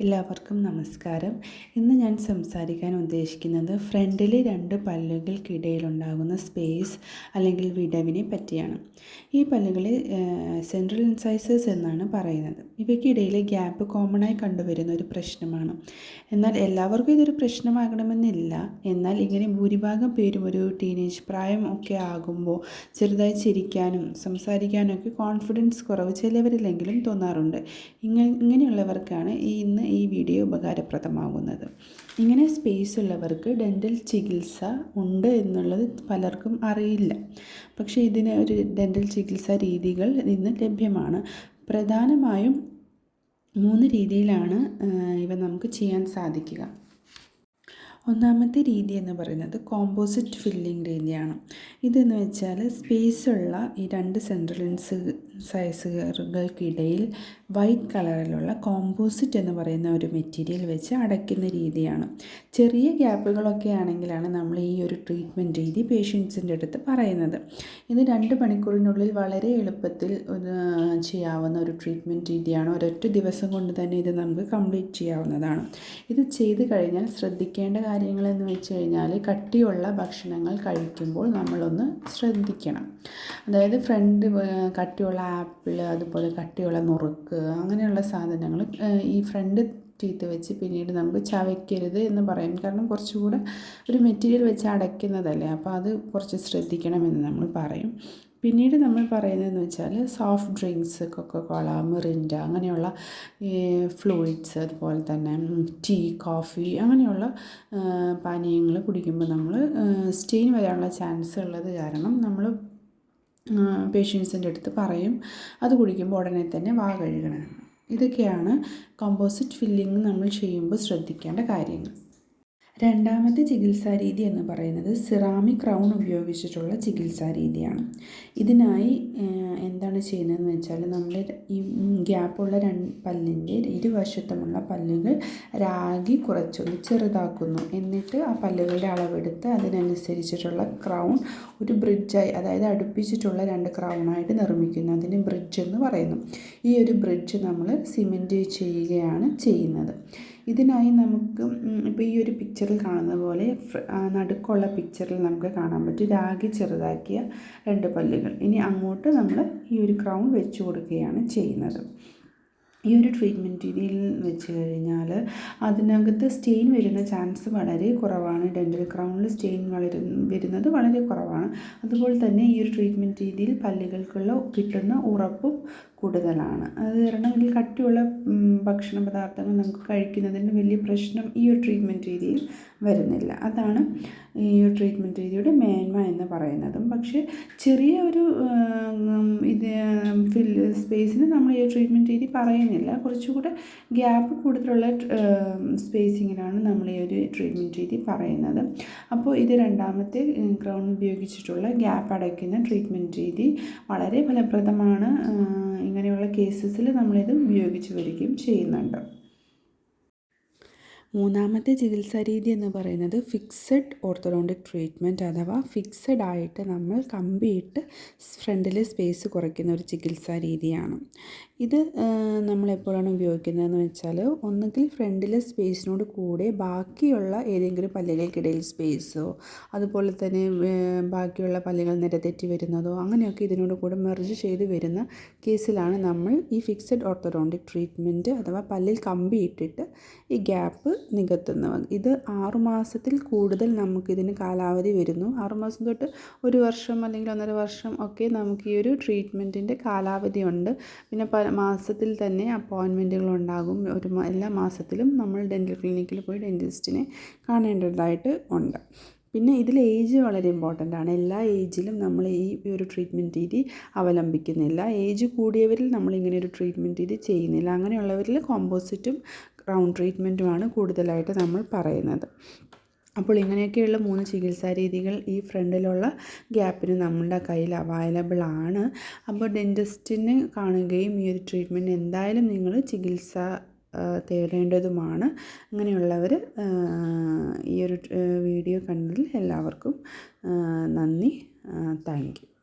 എല്ലാവർക്കും നമസ്കാരം. ഇന്ന് ഞാൻ സംസാരിക്കാൻ ഉദ്ദേശിക്കുന്നത് ഫ്രണ്ടിലെ രണ്ട് പല്ലുകൾക്കിടയിലുണ്ടാകുന്ന സ്പേസ് അല്ലെങ്കിൽ വിടവിനെ പറ്റിയാണ്. ഈ പല്ലുകളെ സെൻട്രൽ ഇൻസൈസസ് എന്നാണ് പറയുന്നത്. ഇവയ്ക്കിടയിലെ ഗ്യാപ്പ് കോമണായി കണ്ടുവരുന്ന ഒരു പ്രശ്നമാണ്. എന്നാൽ എല്ലാവർക്കും ഇതൊരു പ്രശ്നമാകണമെന്നില്ല. എന്നാൽ ഇങ്ങനെ ഭൂരിഭാഗം പേരും ഒരു ടീനേജ് പ്രായം ഒക്കെ ആകുമ്പോൾ ചെറുതായി ചിരിക്കാനും സംസാരിക്കാനും ഒക്കെ കോൺഫിഡൻസ് കുറവ് ചിലവരിലെങ്കിലും തോന്നാറുണ്ട്. ഇങ്ങനെ ഇങ്ങനെയുള്ളവർക്കാണ് ഈ ഇന്ന് ഈ വീഡിയോ ഉപകാരപ്രദമാകുന്നത്. ഇങ്ങനെ സ്പേസ് ഉള്ളവർക്ക് ഡെന്റൽ ചികിത്സ ഉണ്ട് എന്നുള്ളത് പലർക്കും അറിയില്ല. പക്ഷേ ഇതിന് ഒരു ഡെന്റൽ ചികിത്സാ രീതികൾ ഇന്ന് ലഭ്യമാണ്. പ്രധാനമായും മൂന്ന് രീതിയിലാണ് ഇവ നമുക്ക് ചെയ്യാൻ സാധിക്കുക. ഒന്നാമത്തെ രീതി എന്ന് പറയുന്നത് കോമ്പോസിറ്റ് ഫില്ലിംഗ് രീതിയാണ്. ഇതെന്ന് വെച്ചാൽ സ്പേസുള്ള ഈ രണ്ട് സെൻട്രൽ സൈസുകൾക്കിടയിൽ വൈറ്റ് കളറിലുള്ള കോമ്പോസിറ്റ് എന്ന് പറയുന്ന ഒരു മെറ്റീരിയൽ വെച്ച് അടയ്ക്കുന്ന രീതിയാണ്. ചെറിയ ഗ്യാപ്പുകളൊക്കെ ആണെങ്കിലാണ് നമ്മൾ ഈ ഒരു ട്രീറ്റ്മെന്റ് രീതി പേഷ്യൻസിന്റെ അടുത്ത് പറയുന്നത്. ഇത് രണ്ട് മണിക്കൂറിനുള്ളിൽ വളരെ എളുപ്പത്തിൽ ചെയ്യാവുന്ന ഒരു ട്രീറ്റ്മെന്റ് രീതിയാണ്. ഒരൊറ്റ ദിവസം കൊണ്ട് തന്നെ ഇത് നമുക്ക് കംപ്ലീറ്റ് ചെയ്യാവുന്നതാണ്. ഇത് ചെയ്ത് കഴിഞ്ഞാൽ ശ്രദ്ധിക്കേണ്ട കാര്യങ്ങളെന്ന് വെച്ച് കഴിഞ്ഞാൽ കട്ടിയുള്ള ഭക്ഷണങ്ങൾ കഴിക്കുമ്പോൾ നമ്മളൊന്ന് ശ്രദ്ധിക്കണം. അതായത് ഫ്രണ്ട് കട്ടിയുള്ള ആപ്പിൾ അതുപോലെ കട്ടിയുള്ള നുറുക്ക് അങ്ങനെയുള്ള സാധനങ്ങൾ ഈ ഫ്രണ്ട് ടീത്ത് വെച്ച് പിന്നീട് നമുക്ക് ചവയ്ക്കരുത് എന്ന് പറയും. കാരണം കുറച്ചുകൂടെ ഒരു മെറ്റീരിയൽ വെച്ച് അടയ്ക്കുന്നതല്ലേ? അപ്പോൾ അത് കുറച്ച് ശ്രദ്ധിക്കണമെന്ന് നമ്മൾ പറയും. പിന്നീട് നമ്മൾ പറയുന്നതെന്ന് വെച്ചാൽ സോഫ്റ്റ് ഡ്രിങ്ക്സ് കൊക്കക്കോള മിറിൻഡ അങ്ങനെയുള്ള ഈ ഫ്ലൂയിഡ്സ് അതുപോലെ തന്നെ ടീ കോഫി അങ്ങനെയുള്ള പാനീയങ്ങൾ കുടിക്കുമ്പോൾ നമ്മൾ സ്റ്റെയിൻ വരാനുള്ള ചാൻസ് ഉള്ളത് കാരണം നമ്മൾ പേഷ്യൻസിന്റെ അടുത്ത് പറയും അത് കുടിക്കുമ്പോൾ ഉടനെ തന്നെ വാ കഴുകണം. ഇതൊക്കെയാണ് കോമ്പോസിറ്റ് ഫില്ലിങ് നമ്മൾ ചെയ്യുമ്പോൾ ശ്രദ്ധിക്കേണ്ട കാര്യങ്ങൾ. രണ്ടാമത്തെ ചികിത്സാ രീതി എന്ന് പറയുന്നത് സിറാമിക് ക്രൗൺ ഉപയോഗിച്ചിട്ടുള്ള ചികിത്സാ രീതിയാണ്. ഇതിനായി എന്താണ് ചെയ്യുന്നതെന്ന് വെച്ചാൽ നമ്മൾ ഈ ഗ്യാപ്പുള്ള രണ്ട് പല്ലിന്റെ ഇരുവശത്തുമുള്ള പല്ലുകൾ രാഗി കുറച്ചൊന്ന് ചെറുതാക്കുന്നു. എന്നിട്ട് ആ പല്ലുകളുടെ അളവെടുത്ത് അതിനനുസരിച്ചിട്ടുള്ള ക്രൗൺ ഒരു ബ്രിഡ്ജായി അതായത് അടുപ്പിച്ചിട്ടുള്ള രണ്ട് ക്രൗണായിട്ട് നിർമ്മിക്കുന്നു. അതിന് ബ്രിഡ്ജ് എന്ന് പറയുന്നു. ഈ ഒരു ബ്രിഡ്ജ് നമ്മൾ സിമെന്റ് ചെയ്യുകയാണ് ചെയ്യുന്നത്. ഇതിനായി നമുക്ക് ഇപ്പോൾ ഈ ഒരു പിക്ചറിൽ കാണുന്ന പോലെ നടുക്കുള്ള പിക്ചറിൽ നമുക്ക് കാണാൻ പറ്റും. രാഗി ചെറുതാക്കിയ രണ്ട് പല്ലുകൾ. ഇനി അങ്ങോട്ട് നമ്മൾ ഈ ഒരു ക്രൗൺ വെച്ച് കൊടുക്കുകയാണ് ചെയ്യുന്നത്. ഈ ഒരു ട്രീറ്റ്മെന്റ് രീതിയിൽ വെച്ച് കഴിഞ്ഞാൽ അതിനകത്ത് സ്റ്റെയിൻ വരുന്ന ചാൻസ് വളരെ കുറവാണ്. ഡെന്റൽ ക്രൗണിൽ സ്റ്റെയിൻ വളരു വരുന്നത് വളരെ കുറവാണ്. അതുപോലെ തന്നെ ഈ ഒരു ട്രീറ്റ്മെന്റ് രീതിയിൽ പല്ലുകൾക്കുള്ള കിട്ടുന്ന ഉറപ്പും കൂടുതലാണ്. അത് കാരണം ഇതിൽ കട്ടിയുള്ള ഭക്ഷണ പദാർത്ഥങ്ങൾ നമുക്ക് കഴിക്കുന്നതിന് വലിയ പ്രശ്നം ഈ ഒരു ട്രീറ്റ്മെന്റ് രീതിയിൽ വരുന്നില്ല. അതാണ് ഈ ഒരു ട്രീറ്റ്മെന്റ് രീതിയുടെ മേന്മ എന്ന് പറയുന്നതും. പക്ഷേ ചെറിയ ഒരു ഇത് ഫിൽ സ്പേസിന് നമ്മൾ ഈ ട്രീറ്റ്മെന്റ് രീതി പറയുന്നില്ല. കുറച്ചുകൂടെ ഗ്യാപ്പ് കൂടുതലുള്ള സ്പേസിങ്ങിനാണ് നമ്മൾ ഈ ഒരു ട്രീറ്റ്മെന്റ് രീതി പറയുന്നത്. അപ്പോൾ ഇത് രണ്ടാമത്തെ ക്രൗൺ ഉപയോഗിച്ചിട്ടുള്ള ഗ്യാപ്പ് അടയ്ക്കുന്ന ട്രീറ്റ്മെന്റ് രീതി വളരെ ഫലപ്രദമാണ്. ഇങ്ങനെയുള്ള കേസസിൽ നമ്മളിത് ഉപയോഗിച്ച് വരികയും ചെയ്യുന്നുണ്ട്. മൂന്നാമത്തെ ചികിത്സാ രീതി എന്ന് പറയുന്നത് ഫിക്സഡ് ഓർത്തോഡോണ്ടിക് ട്രീറ്റ്മെന്റ് അഥവാ ഫിക്സഡ് ആയിട്ട് നമ്മൾ കമ്പിയിട്ട് ഫ്രണ്ടിലെ സ്പേസ് കുറയ്ക്കുന്ന ഒരു ചികിത്സാ രീതിയാണ്. ഇത് നമ്മൾ എപ്പോഴാണ് ഉപയോഗിക്കുന്നതെന്ന് വെച്ചാൽ ഒന്നുകിൽ ഫ്രണ്ടിലെ സ്പേസിനോട് കൂടെ ബാക്കിയുള്ള ഏതെങ്കിലും പല്ലുകൾക്കിടയിൽ സ്പേസോ അതുപോലെ തന്നെ ബാക്കിയുള്ള പല്ലുകൾ നിരതെറ്റി വരുന്നതോ അങ്ങനെയൊക്കെ ഇതിനോട് കൂടെ മെർജ് ചെയ്ത് വരുന്ന കേസിലാണ് നമ്മൾ ഈ ഫിക്സഡ് ഓർത്തോഡോണ്ടിക് ട്രീറ്റ്മെന്റ് അഥവാ പല്ലിൽ കമ്പിയിട്ടിട്ട് ഈ ഗ്യാപ്പ് നികത്തുന്നവ. ഇത് ആറുമാസത്തിൽ കൂടുതൽ നമുക്കിതിന് കാലാവധി വരുന്നു. ആറുമാസം തൊട്ട് ഒരു വർഷം അല്ലെങ്കിൽ ഒന്നര വർഷം ഒക്കെ നമുക്ക് ഈ ഒരു ട്രീറ്റ്മെന്റിന്റെ കാലാവധി ഉണ്ട്. പിന്നെ മാസത്തിൽ തന്നെ അപ്പോയിൻമെന്റുകൾ ഉണ്ടാകും. ഒരു എല്ലാ മാസത്തിലും നമ്മൾ ഡെന്റൽ ക്ലിനിക്കിൽ പോയി ഡെന്റിസ്റ്റിനെ കാണേണ്ടതായിട്ട് ഉണ്ട്. പിന്നെ ഇതിൽ ഏജ് വളരെ ഇമ്പോർട്ടന്റ് ആണ്. എല്ലാ ഏജിലും നമ്മൾ ഈ ഒരു ട്രീറ്റ്മെന്റ് രീതി അവലംബിക്കുന്നില്ല. ഏജ് കൂടിയവരിൽ നമ്മൾ ഇങ്ങനെ ഒരു ട്രീറ്റ്മെന്റ് രീതി ചെയ്യുന്നില്ല. അങ്ങനെയുള്ളവരിൽ കോമ്പോസിറ്റും ക്രൗൺ ട്രീറ്റ്മെന്റുമാണ് കൂടുതലായിട്ട് നമ്മൾ പറയുന്നത്. അപ്പോൾ ഇങ്ങനെയൊക്കെയുള്ള മൂന്ന് ചികിത്സാ രീതികൾ ഈ ഫ്രണ്ടിലുള്ള ഗ്യാപ്പിന് നമ്മളുടെ കയ്യിൽ അവൈലബിൾ ആണ്. അപ്പോൾ ഡെന്റിസ്റ്റിനെ കാണുകയും ഈ ഒരു ട്രീറ്റ്മെന്റ് എന്തായാലും നിങ്ങൾ ചികിത്സ തേടേണ്ടതുമാണ്. അങ്ങനെയുള്ളവർ ഈ ഒരു വീഡിയോ കണ്ടതിൽ എല്ലാവർക്കും നന്ദി താങ്ക് യു